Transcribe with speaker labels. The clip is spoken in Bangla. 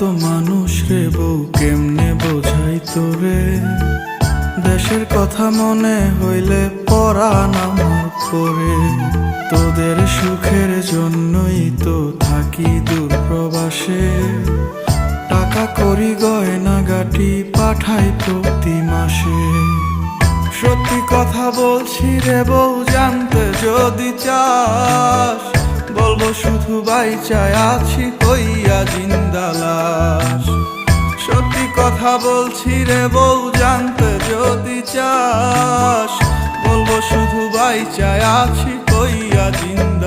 Speaker 1: তো মানুষ রে বউ, কেমনে বোঝাই তোরে? দেশের কথা মনে হইলে পরাণ আমার করে তোদের সুখের জন্যই তো থাকি দূর প্রবাসে। টাকা করি, গয়না গাটি পাঠাই প্রতি মাসে। সত্যি কথা বলছি রে বউ, জানতে যদি চাস, বলব শুধু বাই চাই, আছি হইয়া কথা বলছি রে বউ জানতে যদি চাস বলব শুধু বাই চাই আছি কইয়া জিন্দালাস